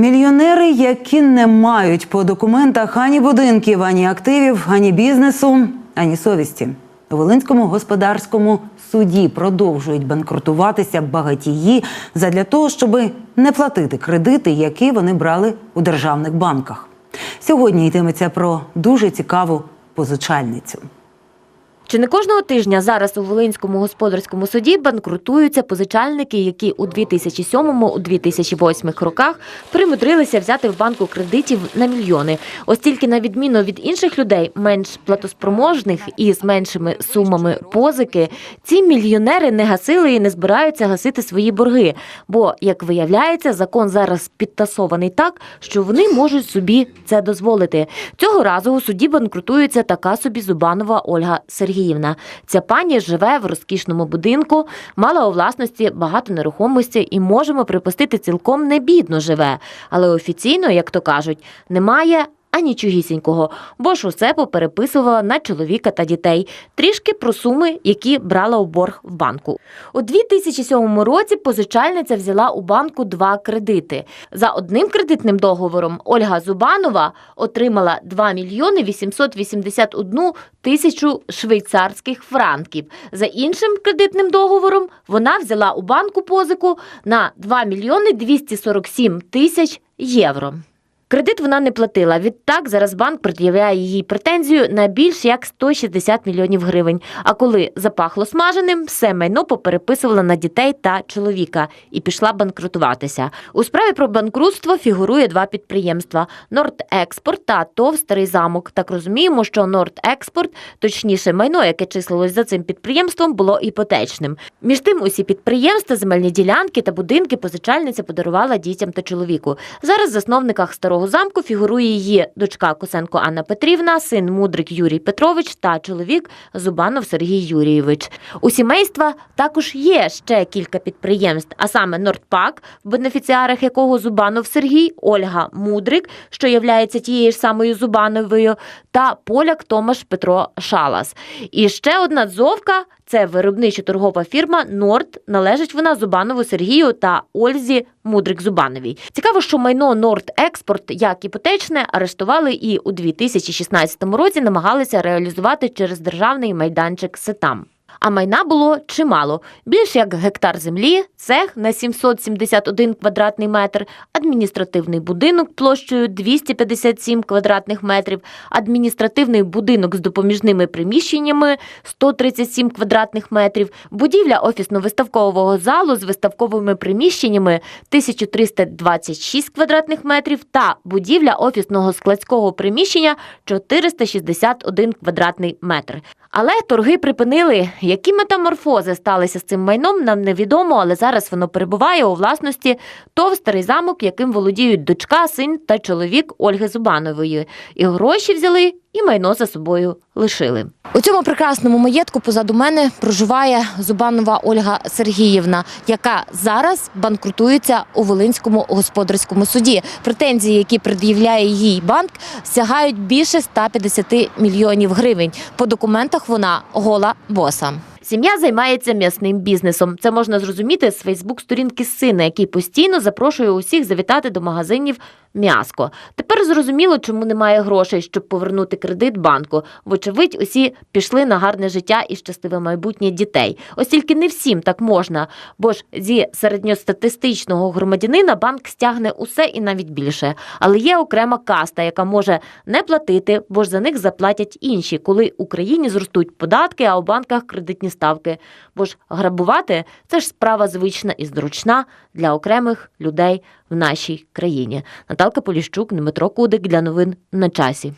Мільйонери, які не мають по документах ані будинків, ані активів, ані бізнесу, ані совісті. У Волинському господарському суді продовжують банкрутуватися багатії задля того, щоб не платити кредити, які вони брали у державних банках. Сьогодні йтиметься про дуже цікаву позичальницю. Чи не кожного тижня зараз у Волинському господарському суді банкрутуються позичальники, які у 2007-2008 роках примудрилися взяти в банку кредитів на мільйони. Ось тільки на відміну від інших людей, менш платоспроможних і з меншими сумами позики, ці мільйонери не гасили і не збираються гасити свої борги. Бо, як виявляється, закон зараз підтасований так, що вони можуть собі це дозволити. Цього разу у суді банкрутується така собі Зубанова Ольга Сергіївна. Ця пані живе в розкішному будинку, мала у власності багато нерухомості і можемо припустити, цілком не бідно живе. Але офіційно, як то кажуть, немає. А нічогісінького, бо ж усе попереписувала на чоловіка та дітей. Трішки про суми, які брала у борг в банку. У 2007 році позичальниця взяла у банку два кредити. За одним кредитним договором Ольга Зубанова отримала 2 мільйони 881 тисячу швейцарських франків. За іншим кредитним договором вона взяла у банку позику на 2 мільйони 247 тисяч євро. Кредит вона не платила. Відтак зараз банк пред'являє їй претензію на більш як 160 мільйонів гривень. А коли запахло смаженим, все майно попереписувала на дітей та чоловіка і пішла банкрутуватися. У справі про банкрутство фігурує два підприємства: Нордекспорт та ТОВ Старий замок. Так розуміємо, що Нордекспорт, точніше, майно, яке числилось за цим підприємством, було іпотечним. Між тим, усі підприємства, земельні ділянки та будинки позичальниця подарувала дітям та чоловіку. Зараз засновниках старого замку фігурує її дочка Косенко Анна Петрівна, син Мудрик Юрій Петрович та чоловік Зубанов Сергій Юрійович. У сімейства також є ще кілька підприємств, а саме Нордпак, в бенефіціарах якого Зубанов Сергій, Ольга Мудрик, що являється тією ж самою Зубановою, та поляк Томаш Петро Шалас. І ще одна дзовка це виробничо-торгова фірма Норд. Належить вона Зубанову Сергію та Ользі Мудрик Зубановій. Цікаво, що майно Норд Експорт як іпотечне арештували і у 2016 році намагалися реалізувати через державний майданчик Сетам. А майна було чимало. Більш як гектар землі, цех на 771 квадратний метр, адміністративний будинок площею 257 квадратних метрів, адміністративний будинок з допоміжними приміщеннями 137 квадратних метрів, будівля офісно-виставкового залу з виставковими приміщеннями 1326 квадратних метрів та будівля офісного складського приміщення 461 квадратний метр. Але торги припинили. Які метаморфози сталися з цим майном, нам невідомо, але зараз воно перебуває у власності ТОВ старий замок, яким володіють дочка, син та чоловік Ольги Зубанової. І гроші взяли, і майно за собою лишили. У цьому прекрасному маєтку позаду мене проживає Зубанова Ольга Сергіївна, яка зараз банкрутується у Волинському господарському суді. Претензії, які пред'являє їй банк, сягають більше 150 мільйонів гривень. По документах вона гола боса. Сім'я займається м'ясним бізнесом. Це можна зрозуміти з Фейсбук-сторінки сина, який постійно запрошує усіх завітати до магазинів м'яско. Тепер зрозуміло, чому немає грошей, щоб повернути кредит банку. Вочевидь, усі пішли на гарне життя і щасливе майбутнє дітей. Ось тільки не всім так можна, бо ж зі середньостатистичного громадянина банк стягне усе і навіть більше. Але є окрема каста, яка може не платити, бо ж за них заплатять інші, коли Україні зростуть податки, а у банках кредитні ставки. Бо ж грабувати це ж справа звична і зручна для окремих людей в нашій країні. Наталка Поліщук, Дмитро Кудик для новин на часі.